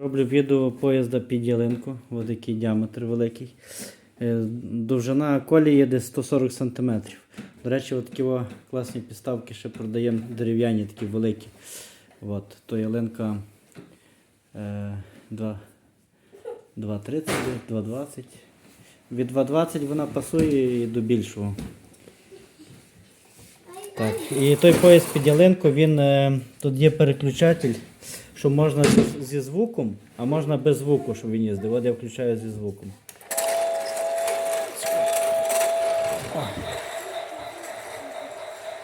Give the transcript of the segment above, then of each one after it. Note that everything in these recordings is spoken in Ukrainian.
Роблю відео поїзда під ялинку, ось який діаметр великий. Е, Довжина колії десь 140 см. До речі, от такі класні підставки ще продаємо дерев'яні, такі великі. От, то ялинка е, 2,30, 2,20. Від 2,20 вона пасує і до більшого. Так, і той пояс під ялинку, він е, тут є переключатель, що можна зі, звуком, а можна без звуку, щоб він їздив. От я включаю зі звуком.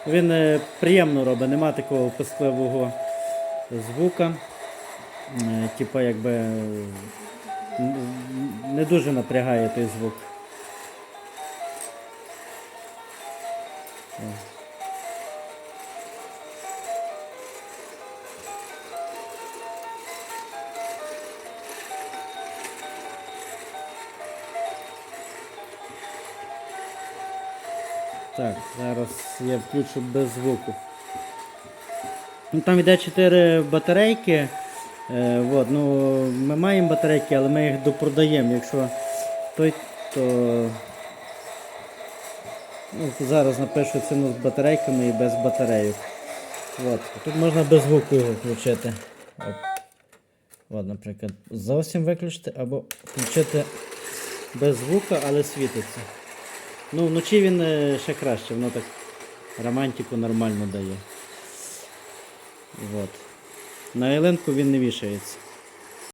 Він е, приємно робить, нема такого пискливого звука. Е, типа якби не дуже напрягає той звук. Так, зараз я включу без звуку. Ну, там йде 4 батарейки. Е, от, ну, ми маємо батарейки, але ми їх допродаємо. Якщо той, то ну, зараз напишу ціну з батарейками і без батарейок. От. Тут можна без звуку його включити. От. От, наприклад, зовсім виключити або включити без звука, але світиться. Ну, вночі він е, ще краще, воно так романтику нормально дає. От. На еленку він не вішається.